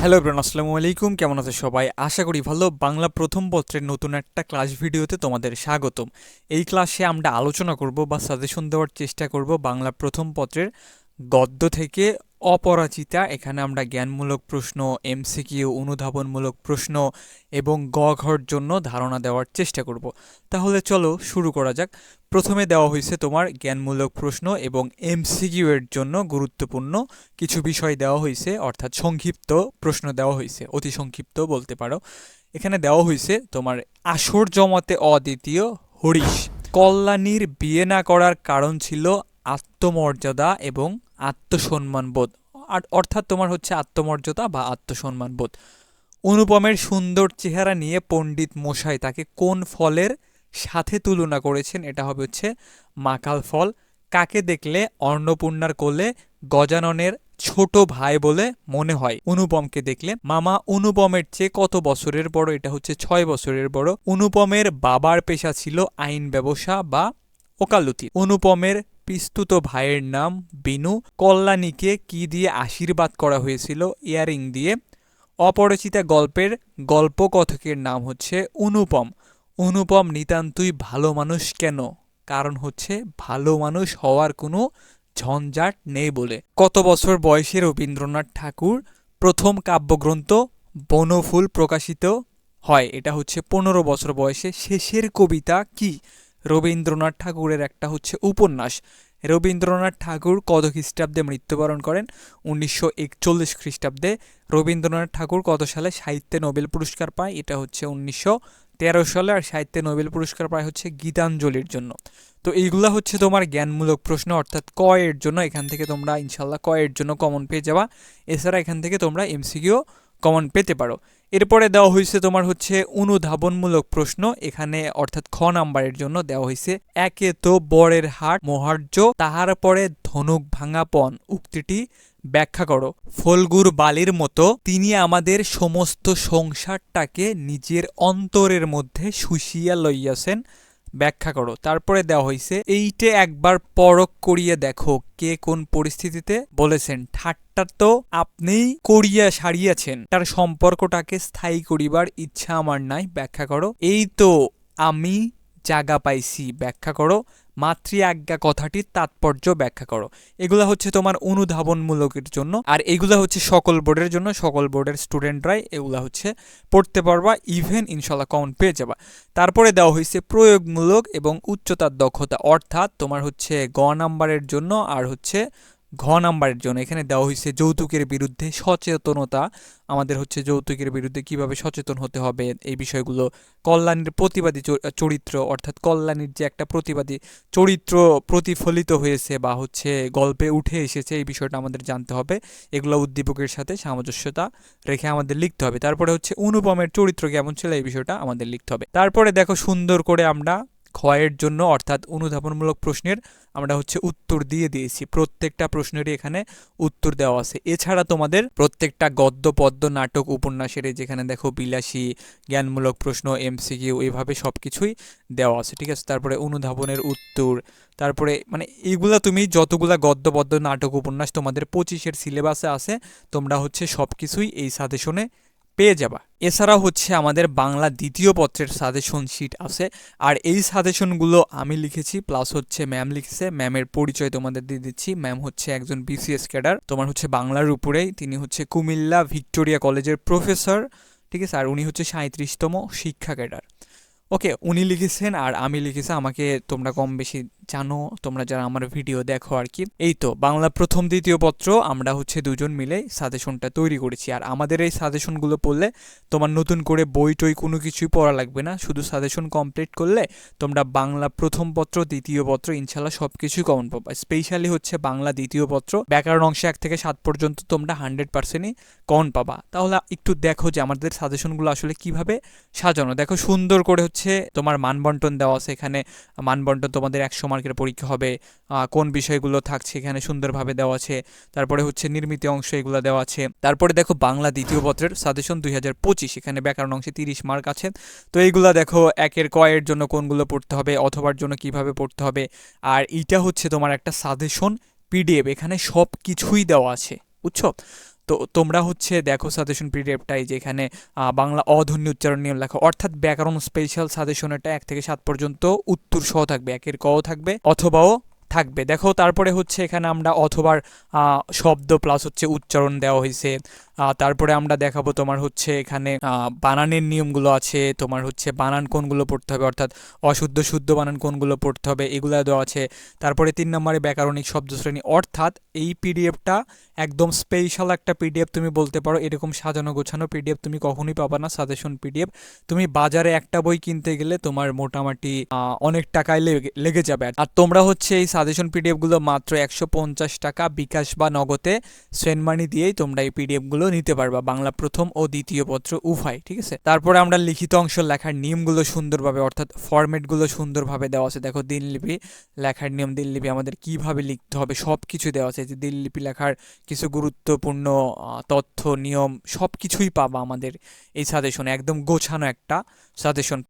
Hello everyone, আসসালামু আলাইকুম। কেমন আছে সবাই? আশা করি ভালো। বাংলা প্রথম পত্রের নতুন একটা ক্লাস ভিডিওতে তোমাদের স্বাগতম। এই ক্লাসে আমরা আলোচনা করব বা সাজেশন দেওয়ার চেষ্টা করব বাংলা প্রথম পত্রের গদ্য থেকে অপরাজিতা, এখানে আমরা জ্ঞানমূলক প্রশ্ন, এমসিকিউ, অনুধাবনমূলক প্রশ্ন এবং গ ঘর জন্য ধারণা দেওয়ার চেষ্টা করব। তাহলে চলো শুরু করা যাক। প্রথমে দেওয়া হয়েছে তোমার জ্ঞানমূলক প্রশ্ন এবং এমসিকিউ এর জন্য গুরুত্বপূর্ণ কিছু বিষয় দেওয়া হয়েছে, অর্থাৎ সংক্ষিপ্ত প্রশ্ন দেওয়া হয়েছে, অতি সংক্ষিপ্ত বলতে পারো। এখানে দেওয়া হয়েছে তোমার আসর জমাতে অদ্বিতীয় হরিশ। কল্যাণীর বিয়ে না করার কারণ ছিল আত্মমর্যাদা এবং আত্মসম্মানবোধ আর অর্থাৎ তোমার হচ্ছে আত্মমর্যাদা বা আত্মসম্মানবোধ অনুপমের সুন্দর চেহারা নিয়ে পণ্ডিত মশাই তাকে কোন ফলের সাথে তুলনা করেছেন? এটা হবে হচ্ছে মাকাল ফল। কাকে দেখলে? অন্নপূর্ণার কোলে গজাননের ছোট ভাই বলে মনে হয়। অনুপমকে দেখলে, মামা, অনুপমের চেয়ে কত বছরের বড়? এটা হচ্ছে ছয় বছরের বড়। অনুপমের বাবার পেশা ছিল আইন ব্যবসা বা ওকালতি। অনুপমের পিস্তুত ভাইয়ের নাম বিনু। কল্যাণীকে কি দিয়ে আশীর্বাদ করা হয়েছিল ইয়ারিং দিয়ে? অপরিচিতা গল্পের গল্পকথকের নাম হচ্ছে অনুপম। অনুপম নিতান্তই ভালো মানুষ কেন? কারণ হচ্ছে ভালো মানুষ হওয়ার কোনো ঝঞ্ঝাট নেই বলে। কত বছর বয়সে রবীন্দ্রনাথ ঠাকুর প্রথম কাব্যগ্রন্থ বনফুল প্রকাশিত হয়, এটা হচ্ছে পনেরো বছর বয়সে শেষের কবিতা কি? রবীন্দ্রনাথ ঠাকুরের একটা হচ্ছে উপন্যাস। রবীন্দ্রনাথ ঠাকুর কত খ্রিস্টাব্দে মৃত্যুবরণ করেন? উনিশশো একচল্লিশ খ্রিস্টাব্দে রবীন্দ্রনাথ ঠাকুর কত সালে সাহিত্যে নোবেল পুরস্কার পায়? এটা হচ্ছে উনিশশো তেরো সালে আর সাহিত্যে নোবেল পুরস্কার পায় হচ্ছে গীতাঞ্জলির জন্য। তো এইগুলো হচ্ছে তোমার জ্ঞানমূলক প্রশ্ন, অর্থাৎ ক এর জন্য এখান থেকে তোমরা ইনশাল্লাহ ক এর জন্য কমন পেয়ে যাবা। এছাড়া এখান থেকে তোমরা এমসিকিউ কমন পেতে পারো। এরপরে দেওয়া হয়েছে তোমার হচ্ছে অনুধাবনমূলক প্রশ্ন। এখানে অর্থাৎ খ নাম্বারের জন্য দেওয়া হয়েছে, একে তো বরের হাট মহার্য, তাহার পরে ধনুক ভাঙাপন। উক্তিটি ব্যাখ্যা করো। ফলগুর বালির মতো তিনি আমাদের সমস্ত সংসারটাকে নিজের অন্তরের মধ্যে শুষিয়া লইয়াছেন ব্যাখ্যা করো। তারপরে দেওয়া হয়েছে এইটে একবার পরক করিয়ে দেখো কে কোন পরিস্থিতিতে বলেছেন। ঠাট্টা তো আপনিই করিয়া সারিয়াছেন। তার সম্পর্কটাকে স্থায়ী করিবার ইচ্ছা আমার নাই। ব্যাখ্যা করো। এই তো আমি জাগা পাইছি। ব্যাখ্যা করো। মাতৃ আজ্ঞা কথাটির তাৎপর্য ব্যাখ্যা করো। এগুলো হচ্ছে তোমার অনুধাবনমূলকের জন্য, আর এগুলো হচ্ছে সকল বোর্ডের জন্য, সকল বোর্ডের স্টুডেন্টরাই এগুলো হচ্ছে পড়তে পারবা ইভেন ইনশাল্লাহ কমন পেয়ে যাবা। তারপরে দেওয়া হয়েছে প্রয়োগমূলক এবং উচ্চতার দক্ষতা, অর্থাৎ তোমার হচ্ছে গ নাম্বারের জন্য আর হচ্ছে ঘ নাম্বারের জন্য এখানে দেওয়া হয়েছে যৌতুকের বিরুদ্ধে সচেতনতা। আমাদের হচ্ছে যৌতুকের বিরুদ্ধে কীভাবে সচেতন হতে হবে এই বিষয়গুলো কল্যাণীর প্রতিবাদী চরিত্র অর্থাৎ কল্যাণীর যে একটা প্রতিবাদী চরিত্র প্রতিফলিত হয়েছে বা হচ্ছে গল্পে উঠে এসেছে এই বিষয়টা আমাদের জানতে হবে। এগুলো উদ্দীপকের সাথে সামঞ্জস্যতা রেখে আমাদের লিখতে হবে। তারপরে হচ্ছে অনুপমের চরিত্র কেমন ছিল এই বিষয়টা আমাদের লিখতে হবে। তারপরে দেখো সুন্দর করে আমরা ক্ষয়ের জন্য অর্থাৎ অনুধাবনমূলক প্রশ্নের আমরা হচ্ছে উত্তর দিয়ে দিয়েছি। প্রত্যেকটা প্রশ্নেরই এখানে উত্তর দেওয়া আছে। এছাড়া তোমাদের প্রত্যেকটা গদ্য, পদ্য, নাটক, উপন্যাসের যেখানে দেখো বিলাসী, জ্ঞানমূলক প্রশ্ন, এমসিকিউ এইভাবে সব কিছুই দেওয়া আছে, ঠিক আছে? তারপরে অনুধাবনের উত্তর, তারপরে মানে এইগুলা তুমি যতগুলা গদ্য, পদ্য, নাটক, উপন্যাস তোমাদের পঁচিশের সিলেবাসে আছে, তোমরা হচ্ছে সব কিছুই এই সাজেশনে পেয়ে যাবা। এছাড়াও হচ্ছে আমাদের বাংলা দ্বিতীয় পত্রের সাজেশন শিট আছে। আর এই সাজেশনগুলো আমি লিখেছি প্লাস হচ্ছে ম্যাম লিখেছে। ম্যামের পরিচয় তোমাদের দিয়ে দিচ্ছি। ম্যাম হচ্ছে একজন বিসিএস ক্যাডার তোমার হচ্ছে বাংলার উপরেই। তিনি হচ্ছে কুমিল্লা ভিক্টোরিয়া কলেজের প্রফেসর ঠিক আছে? আর উনি হচ্ছে সাঁত্রিশতম শিক্ষা ক্যাডার ওকে উনি লিখেছেন আর আমি লিখেছি। আমাকে তোমরা কম বেশি জানো, তোমরা যারা আমার ভিডিও দেখো আর কি এই তো, বাংলা প্রথম দ্বিতীয় পত্র, আমরা হচ্ছে দুজন মিলে সাজেশনটা তৈরি করেছি। আর আমাদের এই সাজেশনগুলো পড়লে তোমার নতুন করে বই টই কোনো কিছুই পড়া লাগবে না। শুধু সাজেশন কমপ্লিট করলে তোমরা বাংলা প্রথম পত্র, দ্বিতীয় পত্র ইনশাল্লাহ সব কিছুই কমন পাবা। স্পেশালি হচ্ছে বাংলা দ্বিতীয় পত্র। ব্যাকরণ অংশে এক থেকে সাত পর্যন্ত তোমরা হান্ড্রেড পার্সেন্টই কমন পাবা। তাহলে একটু দেখো যে আমাদের সাজেশনগুলো আসলে কীভাবে সাজানো। দেখো সুন্দর করে হচ্ছে তোমার মানবন্টন দেওয়া আছে এখানে। মানবন্টন তোমাদের একশো মার্কের পরীক্ষা হবে কোন বিষয়গুলো থাকছে এখানে সুন্দরভাবে দেওয়া আছে, তারপরে হচ্ছে নির্মিত অংশ এগুলো দেওয়া আছে। তারপরে দেখো বাংলা দ্বিতীয় পত্রের সাজেশন দুই হাজার পঁচিশ, এখানে ব্যাকরণ অংশে তিরিশ মার্ক আছে। তো এইগুলা দেখো একের কয়ের জন্য কোনগুলো পড়তে হবে, অথবার জন্য কীভাবে পড়তে হবে। আর এটা হচ্ছে তোমার একটা সাজেশন, পিডিএফ, এখানে সব কিছুই দেওয়া আছে, বুঝছ? তো তোমরা হচ্ছে দেখো সাজেশন পিডিএফটাই যেখানে বাংলা অধ্বনি উচ্চারণ নিয়ম লেখা। অর্থাৎ ব্যাকরণ স্পেশাল সাজেশন এটা এক থেকে সাত পর্যন্ত উত্তর সহ থাকবে, একের কও থাকবে অথবাও থাকবে। দেখো, তারপরে হচ্ছে এখানে আমরা অথবার শব্দ প্লাস হচ্ছে উচ্চারণ দেওয়া হয়েছে। তারপরে আমরা দেখাবো তোমার হচ্ছে এখানে বানানের নিয়মগুলো আছে, তোমার হচ্ছে বানান কোনগুলো পড়তে হবে, অর্থাৎ অশুদ্ধ, শুদ্ধ বানান কোনগুলো পড়তে হবে, এগুলো দেওয়া আছে। তারপরে তিন নম্বরে ব্যাকরণিক শব্দ শ্রেণি অর্থাৎ এই পিডিএফটা একদম স্পেশাল একটা পিডিএফ তুমি বলতে পারো, এরকম সাজানো গোছানো পিডিএফ তুমি কখনোই পাবা না সাজেশন পিডিএফ তুমি বাজারে একটা বই কিনতে গেলে তোমার মোটামুটি অনেক টাকায় লেগে লেগে যাবে। আর তোমরা হচ্ছে এই সাজেশন পিডিএফগুলো মাত্র একশো পঞ্চাশ টাকা বিকাশ বা নগদে সেন্ড মানি দিয়েই তোমরা এই পিডিএফগুলো নিতে পারবা, বাংলা প্রথম ও দ্বিতীয় পত্র উভয়, ঠিক আছে? তারপরে আমরা লিখিত অংশ লেখার নিয়মগুলো সুন্দরভাবে, অর্থাৎ ফরম্যাটগুলো সুন্দরভাবে দেওয়া আছে। দেখো, দিনলিপি লেখার নিয়ম, দিনলিপি আমাদের কীভাবে লিখতে হবে সব কিছু দেওয়া আছে। যে দিনলিপি লেখার কিছু গুরুত্বপূর্ণ তথ্য, নিয়ম সব কিছুই পাবা আমাদের এই সাজেশনে, একদম গোছানো একটা সাজেশন।